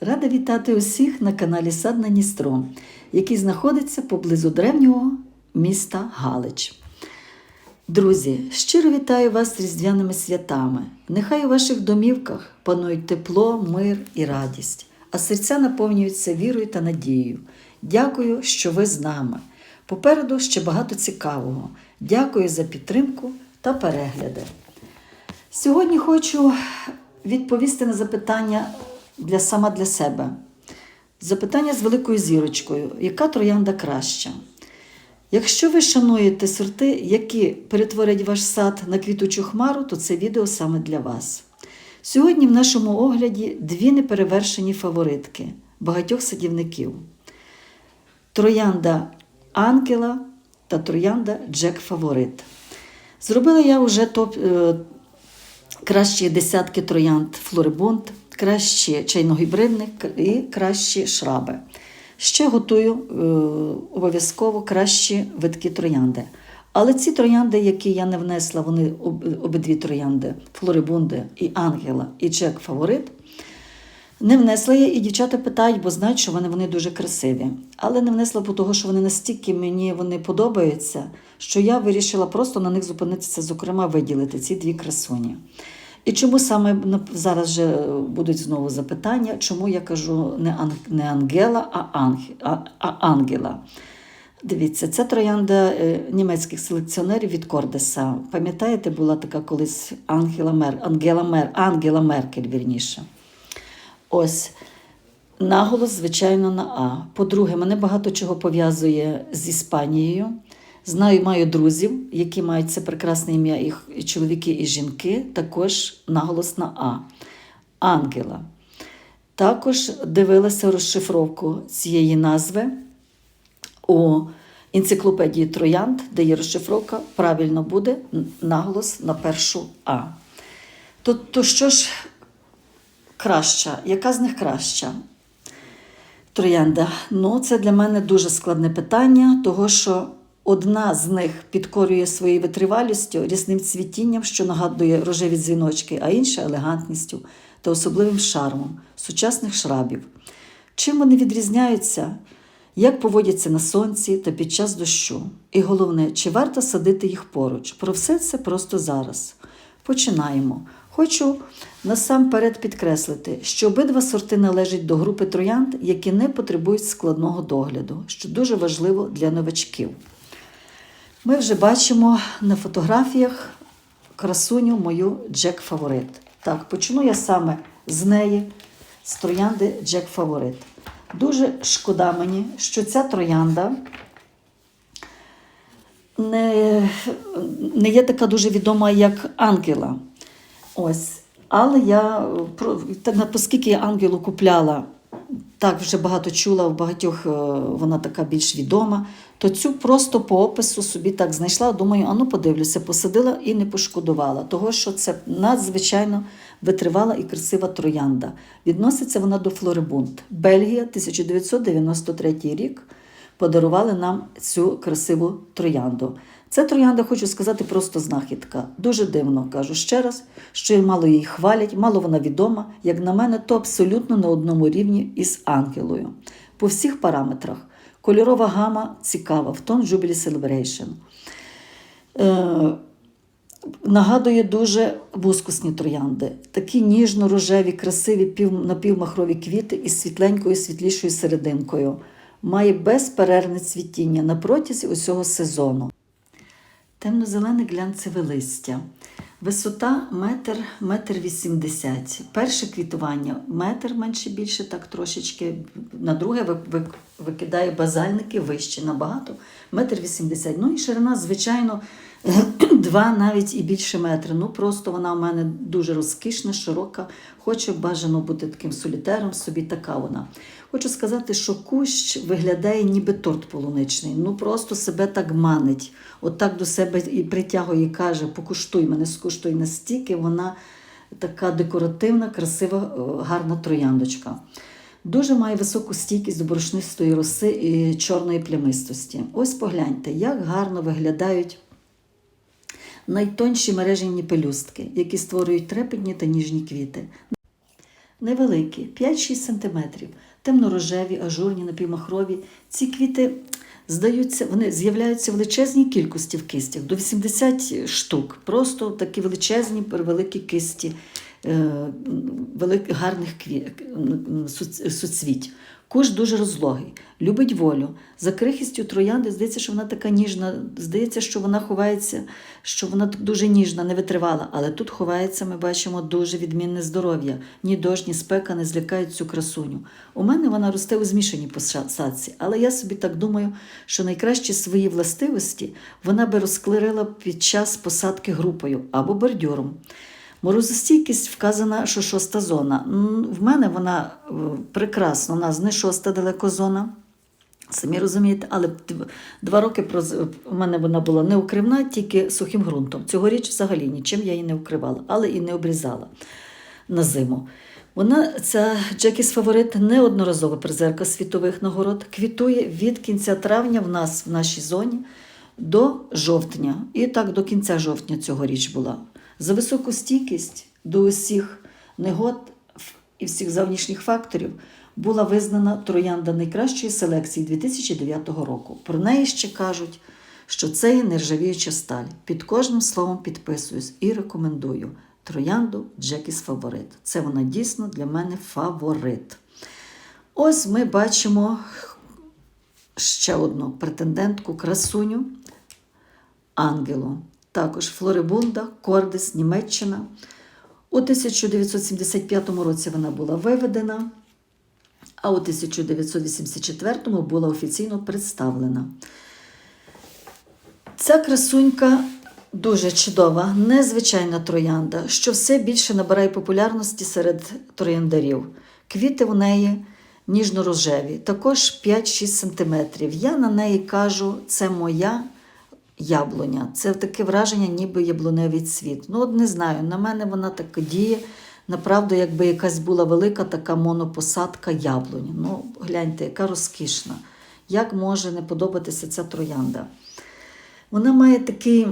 Рада вітати усіх на каналі Сад на Дністро, який знаходиться поблизу древнього міста Галич. Друзі, щиро вітаю вас з різдвяними святами. Нехай у ваших домівках панують тепло, мир і радість, а серця наповнюються вірою та надією. Дякую, що ви з нами. Попереду ще багато цікавого. Дякую за підтримку та перегляди. Сьогодні хочу відповісти на запитання для сама для себе. Запитання з великою зірочкою: яка троянда краща? Якщо ви шануєте сорти, які перетворять ваш сад на квітучу хмару, то це відео саме для вас. Сьогодні в нашому огляді дві неперевершені фаворитки багатьох садівників: троянда Ангела та троянда Джек Фаворит. Зробила я вже топ, е, кращі десятки троянд Флорибунд, кращі чайногібридник і кращі шраби. Ще готую е, обов'язково кращі витки троянди. Але ці троянди, які я не внесла, вони об- обидві троянди Флорибунди і Ангела, і Джек Фаворит. Не внесла я, і дівчата питають, бо знають, що вони, вони дуже красиві. Але не внесла, бо того, що вони настільки мені вони подобаються, що я вирішила просто на них зупинитися, зокрема, виділити ці дві красуні. І чому саме зараз вже будуть знову запитання, чому я кажу не, ан, не Ангела, а, Анг, а, а Ангела. Дивіться, це троянда е, німецьких селекціонерів від Кордеса. Пам'ятаєте, була така колись Ангела Мер, Ангела Мер, Ангела Меркель, вірніше. Ось. Наголос, звичайно, на А. По-друге, мене багато чого пов'язує з Іспанією. Знаю, маю друзів, які мають це прекрасне ім'я, і і чоловіки, і жінки, також наголос на А. Ангела. Також дивилася розшифровку цієї назви у енциклопедії Троянд, де є розшифровка, правильно буде наголос на першу А. То, то що ж краща? Яка з них краща? Троянда. Ну, це для мене дуже складне питання, того що одна з них підкорює своєю витривалістю, різним цвітінням, що нагадує рожеві дзвіночки, а інша елегантністю та особливим шармом сучасних шрабів. Чим вони відрізняються? Як поводяться на сонці та під час дощу? І головне, чи варто садити їх поруч? Про все це просто зараз. Починаємо. Хочу насамперед підкреслити, що обидва сорти належать до групи троянд, які не потребують складного догляду, що дуже важливо для новачків. Ми вже бачимо на фотографіях красуню мою Джек Фаворит. Так, почну я саме з неї, з троянди Джек Фаворит. Дуже шкода мені, що ця троянда не, не є така дуже відома, як Ангела. Ось. Але я, оскільки я ангелу купляла, так вже багато чула, в багатьох е, вона така більш відома, то цю просто по опису собі так знайшла. Думаю, а ну подивлюся, посадила і не пошкодувала. Того, що це надзвичайно витривала і красива троянда. Відноситься вона до Флорибунд. Бельгія, 1993 рік подарували нам цю красиву троянду. Це троянда, хочу сказати, просто знахідка. Дуже дивно кажу ще раз, що мало її хвалять, мало вона відома. Як на мене, то абсолютно на одному рівні із ангелою. По всіх параметрах. Кольорова гама цікава, в тон Jubilee Celebration. Е, Нагадує дуже мускусні троянди, такі ніжно-рожеві, красиві пів, напівмахрові квіти із світленькою світлішою серединкою. Має безперервне цвітіння на протязі усього сезону. Темно-зелене глянцеве листя. Висота метр, метр вісімдесят. Перше квітування метр менше більше, так трошечки. На друге ви- ви- викидає базальники вище набагато, метр вісімдесят. Ну і ширина, звичайно, два навіть і більше метри. Ну просто вона у мене дуже розкішна, широка. Хоче бажано бути таким солітером, собі така вона. Хочу сказати, що кущ виглядає ніби торт полуничний. Ну просто себе так манить. От так до себе і притягує і каже: покуштуй мене, скуштуй настільки. Вона така декоративна, красива, е, гарна трояндочка. Дуже має високу стійкість до борошнистої роси і чорної плямистості. Ось погляньте, як гарно виглядають найтонші мережені пелюстки, які створюють трепетні та ніжні квіти. невеликі, 5-6 см, темно-рожеві, ажурні, напівмахрові. Ці квіти здаються, вони з'являються в величезній кількості в кистях, до 80 штук. Просто такі величезні, великі кисті великих гарних суцвіть. Куш дуже розлогий, любить волю. За крихістю троянди здається, що вона така ніжна. Здається, що вона ховається, що вона дуже ніжна, не витривала. Але тут ховається, ми бачимо дуже відмінне здоров'я. Ні дощ, ні спека не злякають цю красуню. У мене вона росте у змішаній посадці, але я собі так думаю, що найкращі свої властивості вона би розклерила під час посадки групою або бордюром. Морозостійкість вказана, що шоста зона. В мене вона е, прекрасна, у нас не шоста далеко зона. Самі розумієте, але два роки у мене вона була не укривна, тільки сухим ґрунтом. Цьогоріч взагалі нічим я її не укривала, але і не обрізала на зиму. Вона, ця Джекіс Фаворит, неодноразова призерка світових нагород, квітує від кінця травня в нас в нашій зоні до жовтня. І так до кінця жовтня цьогоріч була. За високу стійкість до усіх негод і всіх зовнішніх факторів була визнана троянда найкращої селекції 2009 року. Про неї ще кажуть, що це є нержавіюча сталь. Під кожним словом підписуюсь і рекомендую троянду Джекіс Фаворит. Це вона дійсно для мене фаворит. Ось ми бачимо ще одну претендентку красуню Ангелу. Також Флорибунда, Кордис, Німеччина. У 1975 році вона була виведена, а у 1984 була офіційно представлена. Ця красунька дуже чудова, незвичайна троянда, що все більше набирає популярності серед трояндарів. Квіти у неї ніжно-рожеві, також 5-6 см. Я на неї кажу, це моя яблуня. Це таке враження, ніби яблуневий цвіт. Ну, от не знаю, на мене вона так діє. Направду, якби якась була велика така монопосадка яблуні. Ну, гляньте, яка розкішна. Як може не подобатися ця троянда? Вона має такий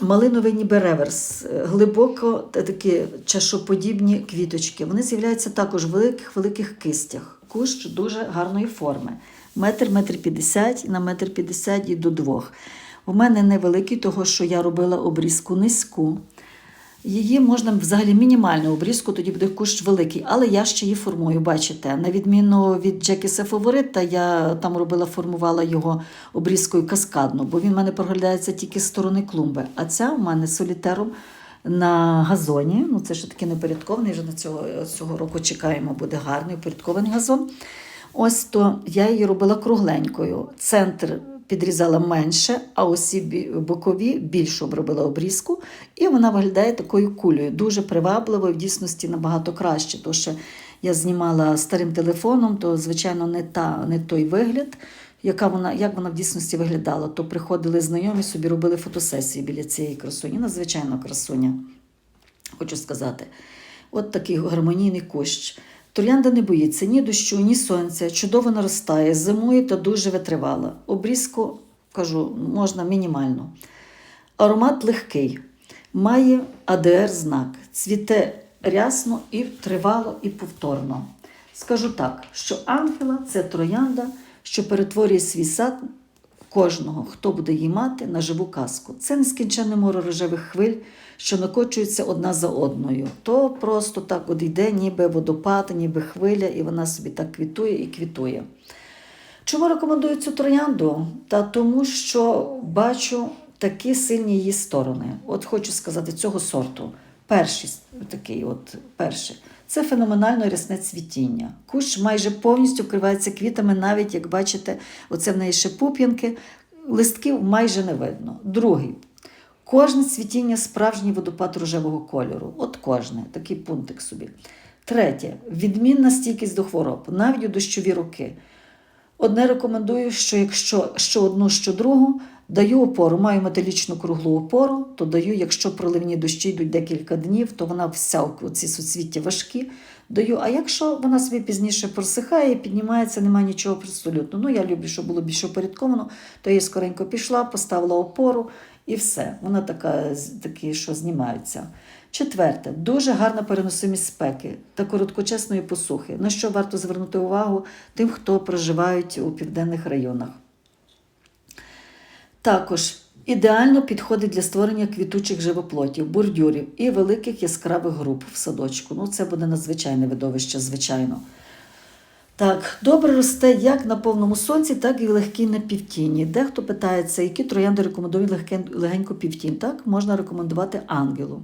малиновий ніби реверс, е, глибоко такі чашоподібні квіточки. Вони з'являються також в великих-великих кистях. Кущ дуже гарної форми. Метр, метр п'ятдесят на метр п'ятдесят і до двох. У мене невеликий, того що я робила обрізку низьку. Її можна взагалі мінімальну обрізку, тоді буде кущ великий, але я ще її формую, бачите. На відміну від Джекіса Фаворита, я там робила, формувала його обрізкою каскадно, бо він в мене проглядається тільки з сторони клумби. А ця у мене солітером на газоні. Ну, це ще таки не порядкований, вже на цього, цього року чекаємо, буде гарний упорядкований газон. Ось то я її робила кругленькою. Центр підрізала менше, а усі бокові більшу обробила обрізку, і вона виглядає такою кулею. Дуже привабливо в дійсності набагато краще. Тому що я знімала старим телефоном, то, звичайно, не, та, не той вигляд, яка вона, як вона в дійсності виглядала. То приходили знайомі, собі робили фотосесії біля цієї красуні. Надзвичайно красуня, хочу сказати. От такий гармонійний кущ. Троянда не боїться ні дощу, ні сонця, чудово наростає, зимує та дуже витривала. Обрізку, кажу, можна мінімально. Аромат легкий, має АДР-знак, цвіте рясно і тривало, і повторно. Скажу так, що ангела це троянда, що перетворює свій сад кожного, хто буде її мати, на живу казку. Це нескінченне море рожевих хвиль, що накочуються одна за одною. То просто так от йде, ніби водопад, ніби хвиля, і вона собі так квітує і квітує. Чому рекомендую цю троянду? Та тому, що бачу такі сильні її сторони. От хочу сказати, цього сорту. Перший такий, от перший. Це феноменально рясне цвітіння. Кущ майже повністю вкривається квітами, навіть як бачите, оце в неї ще пуп'янки, листків майже не видно. Другий. Кожне цвітіння справжній водопад рожевого кольору. От кожне, такий пунктик собі. Третє відмінна стійкість до хвороб, навіть у дощові роки. Одне рекомендую, що якщо що одну, що другу, даю опору, маю металічну круглу опору, то даю, якщо проливні дощі йдуть декілька днів, то вона вся ці суцвіття важкі. Даю, а якщо вона собі пізніше просихає, піднімається, немає нічого абсолютно. Ну, я люблю, щоб було більше упорядковано, то я скоренько пішла, поставила опору і все. Вона така, такі, що знімаються. Четверте, дуже гарна переносимість спеки та короткочасної посухи, на що варто звернути увагу тим, хто проживають у південних районах. Також ідеально підходить для створення квітучих живоплотів, бордюрів і великих яскравих груп в садочку. Ну, це буде надзвичайне видовище, звичайно. Так, добре росте як на повному сонці, так і в легкій напівтіні. Дехто питається, які троянди рекомендують легеньку півтінь. Так, можна рекомендувати ангелу.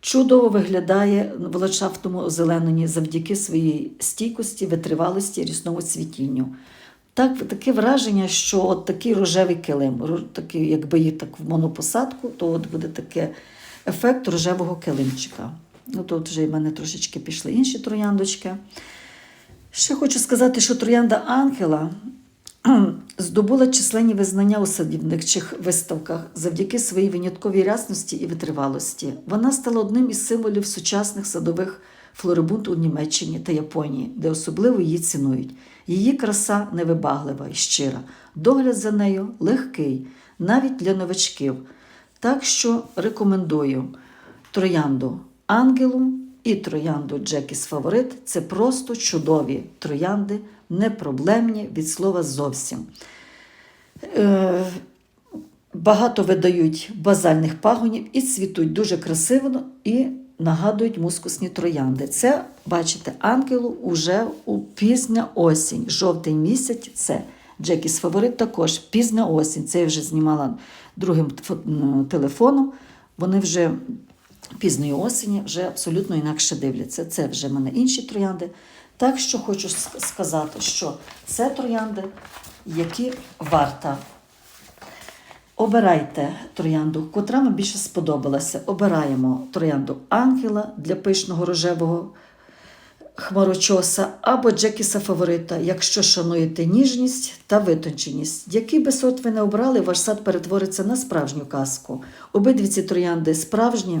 Чудово виглядає в ландшафтному озелененні завдяки своїй стійкості, витривалості, рісному цвітінню. Так, таке враження, що от такий рожевий килим, такий, якби їх так в монопосадку, то от буде таке ефект рожевого килимчика. Ну, тут вже в мене трошечки пішли інші трояндочки. Ще хочу сказати, що троянда Ангела здобула численні визнання у садівничих виставках завдяки своїй винятковій рясності і витривалості. Вона стала одним із символів сучасних садових флорибунд у Німеччині та Японії, де особливо її цінують. Її краса невибаглива і щира, догляд за нею легкий, навіть для новачків. Так що рекомендую троянду Ангелу і троянду Джекіс Фаворит це просто чудові троянди, непроблемні від слова зовсім. Е, багато видають базальних пагонів і цвітуть дуже красиво і нагадують мускусні троянди. Це, бачите, ангелу уже у пізня осінь, жовтий місяць. Це Джекіс Фаворит також пізня осінь. Це я вже знімала другим телефоном. Вони вже пізньої осені вже абсолютно інакше дивляться. Це вже в мене інші троянди. Так що хочу сказати, що це троянди, які варта Обирайте троянду, котра вам більше сподобалася. Обираємо троянду ангела для пишного рожевого хмарочоса або Джекіса фаворита, якщо шануєте ніжність та витонченість. Який би сорт ви не обрали, ваш сад перетвориться на справжню казку. Обидві ці троянди справжні.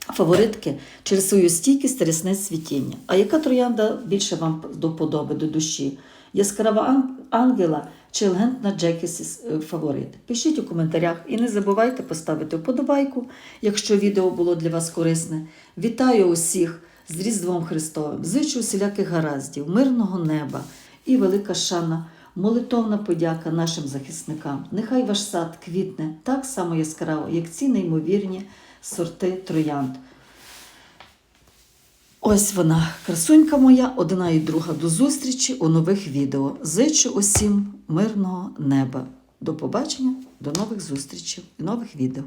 Фаворитки через свою стійкість рясне цвітіння. А яка троянда більше вам до подоби, до душі? Яскрава ангела чи елегантна Джекіс е, фаворит? Пишіть у коментарях і не забувайте поставити вподобайку, якщо відео було для вас корисне. Вітаю усіх з Різдвом Христовим, зичу усіляких гараздів, мирного неба і велика шана, молитовна подяка нашим захисникам. Нехай ваш сад квітне так само яскраво, як ці неймовірні сорти троянд. Ось вона, красунька моя, одна і друга. До зустрічі у нових відео. Зичу усім мирного неба. До побачення, до нових зустрічей і нових відео.